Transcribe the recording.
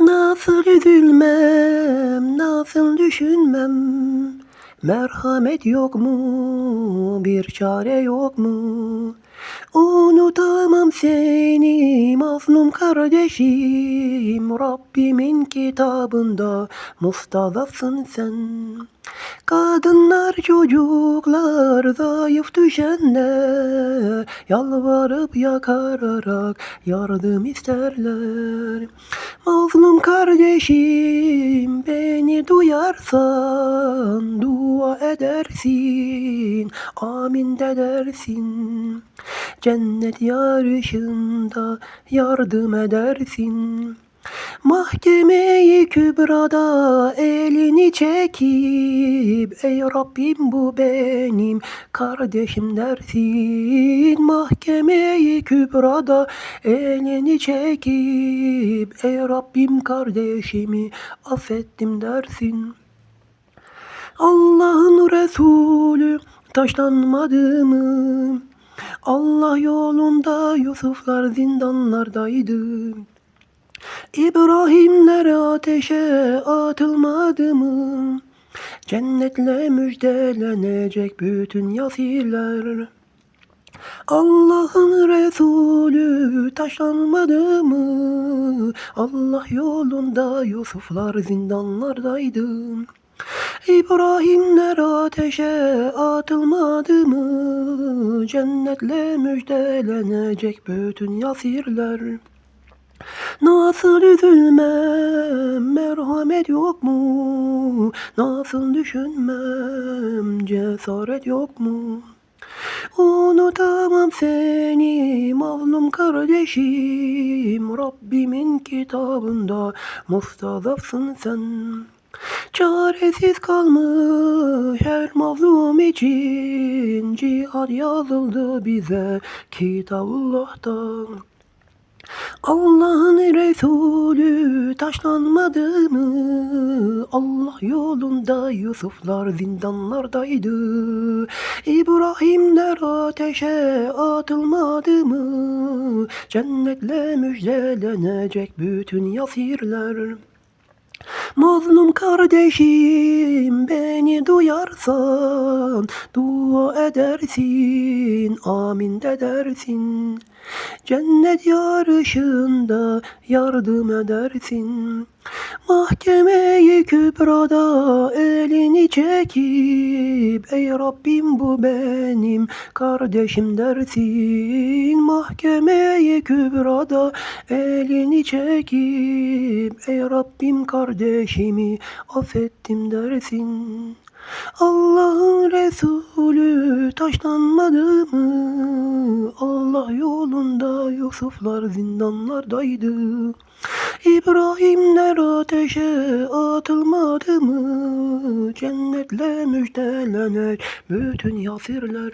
Nasıl üzülmem, nasıl düşünmem. Merhamet yok mu, bir çare yok mu? Unutamam seni mazlum kardeşim Rabbimin kitabında mustazafsın sen. Kadınlar çocuklar zayıf düşenler Yalvarıp yakararak yardım isterler. Mazlum kardeşim beni duyarsan dua edersin amin de dersin. Cennet yarışında yardım edersin. Mahkemeyi kübrada elini çekip Ey Rabbim bu benim kardeşim dersin. Mahkemeyi kübrada elini çekip Ey Rabbim kardeşimi affettim dersin. Allah'ın Resulü taşlanmadı mı? Allah yolunda Yusuflar zindanlardaydı. İbrahimler ateşe atılmadı mı? Cennetle müjdelenecek bütün yasirler. Allah'ın Resulü taşlanmadı mı? Allah yolunda Yusuflar zindanlardaydı. İbrahimler ateşe atılmadı mı? Cennetle müjdelenecek bütün yasirler. Nasıl üzülmem, merhamet yok mu? Nasıl düşünmem, cesaret yok mu? Unutamam seni mazlum kardeşim Rabbimin kitabında mustazafsın sen Çaresiz kalmış her mazlum için Cihad yazıldı bize Kitabullah'tan Allah'ın Resulü taşlanmadı mı? Allah yolunda Yusuflar zindanlardaydı. İbrahimler ateşe atılmadı mı? Cennetle müjdelenecek bütün yasirler. Mazlum kardeşim beni duyarsan dua edersin amin de dersin. Cennet yarışında yardım edersin. Mahkemeyi kübrada elini çekip Ey Rabbim bu benim kardeşim dersin. Mahkemeyi kübrada elini çekip Ey Rabbim kardeşimi affettim dersin. Allah'ın Resulü taşlanmadı mı? Allah yolunda Yusuflar zindanlardaydı. İbrahimler ateşe atılmadı mı? Cennetle müjdelener bütün yasirler.